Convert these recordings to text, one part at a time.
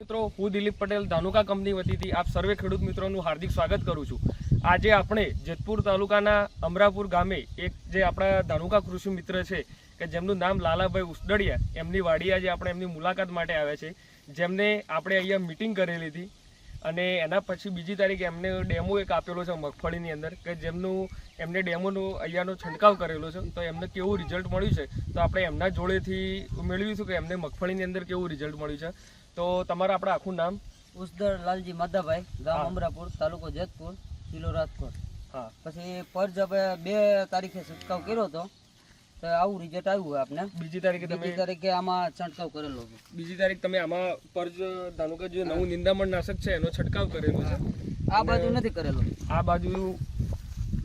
મિત્રો, હું દિલીપ પટેલ, ધાનુકા કંપની વતીથી આપ સર્વે ખેડૂત મિત્રોનું હાર્દિક સ્વાગત કરું છું. આજે આપણે જેતપુર તાલુકાના અમરાપુર ગામે એક જે આપણા ધાનુકા કૃષિ મિત્ર છે, કે જેમનું નામ લાલાભાઈ ઉસદડિયા, એમની વાડી આજે આપણે એમની મુલાકાત માટે આવ્યા છે. જેમને આપણે અહીંયા મિટિંગ કરેલી હતી. અને એના પછી બીજી તારીખે એમને ડેમો એક આપેલો છે મગફળીની અંદર કે જેમનું એમને ડેમોનો અહીંયાનો છંટકાવ કરેલો છે. તો એમને કેવું રિઝલ્ટ મળ્યું છે? તો આપણે એમના જોડેથી મેળવીશું કે એમને મગફળીની અંદર કેવું રિઝલ્ટ મળ્યું છે. તો તમારું આપણે આખું નામ? ઉસદર લાલજી માધાભાઈ ગામ અમરાપુર તાલુકો જેતપુર જિલ્લો રાજકોટ. હા. પછી પર આપણે બે તારીખે છંટકાવ કર્યો હતો. તો આવું રિઝલ્ટ આવ્યું આપને. બીજી તારીખે બીજી તમે તારીખે આમાં છંટકાવ કરેલો બીજી તારીખ તમે આમાં પરજ ધાનુકા જે નવું નિંદામણ નાશક છે એનો છંટકાવ કરેલો છે. આ બાજુ નથી કરેલો. આ બાજુ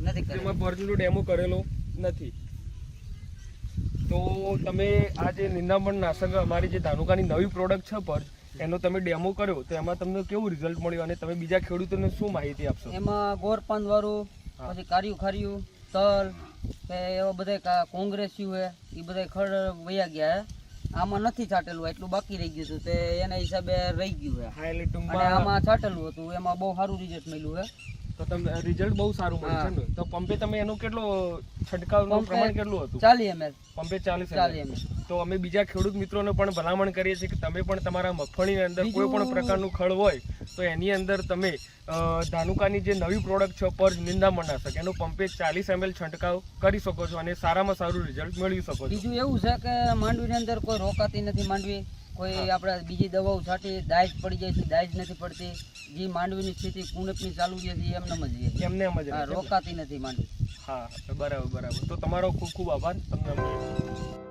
નથી કરેલો. પરજનો ડેમો કરેલો નથી. તો તમે આ જે નિંદામણ નાશક અમારી જે ધાનુકાની નવી પ્રોડક્ટ છે પરજ એનો તમે ડેમો કર્યો તો એમાં તમને કેવું રિઝલ્ટ મળ્યું અને તમે બીજા ખેડૂતોને શું માહિતી આપશો? એમાં ગોરપાન વાળું પછી કાર્યું ખાર્યું તલ કે એવા બધા કોંગ્રેસ્યું હે એ બધા ખડ વયા ગયા હે. આમાં નથી છાંટેલું એટલું બાકી રહી ગયું હતું તે એના હિસાબે રહી ગયું હે. અને આમાં છાંટેલું હતું એમાં બહુ સારું રિઝલ્ટ મળ્યું હે. તો તમને રિઝલ્ટ બહુ સારું મળે છે ને? તો પંપે તમે એનો કેટલો છંટકાવનું પ્રમાણ કેટલું હતું? ચાલી એમએલ. પંપે ચાલીસ ચાલી ml. એમએલ. તો અમે બીજા ખેડૂત મિત્રોને પણ ભલામણ કરીએ છીએ કે તમે પણ તમારા મગફળીની અંદર કોઈ પણ પ્રકારનું ખળ હોય તો એની અંદર તમે ધાનુકાની જે નવી પ્રોડક્ટ છે પર નિંદામણ શકે. એનો પંપે ચાલીસ એમએલ છંટકાવ કરી શકો છો અને સારામાં સારું રિઝલ્ટ મેળવી શકો છો. બીજું એવું છે કે માંડવીની અંદર કોઈ રોકાતી નથી માંડવી. કોઈ આપણે બીજી દવાઓ છાંટી દાજ પડી જાય છે દાજ નથી પડતી. જે માંડવીની સ્થિતિ કુણપની ચાલુ છે એમને જ એમને એમ જ છે. રોકાતી નથી માંડવી. હા બરાબર બરાબર. તો તમારો ખૂબ ખૂબ આભાર. તમને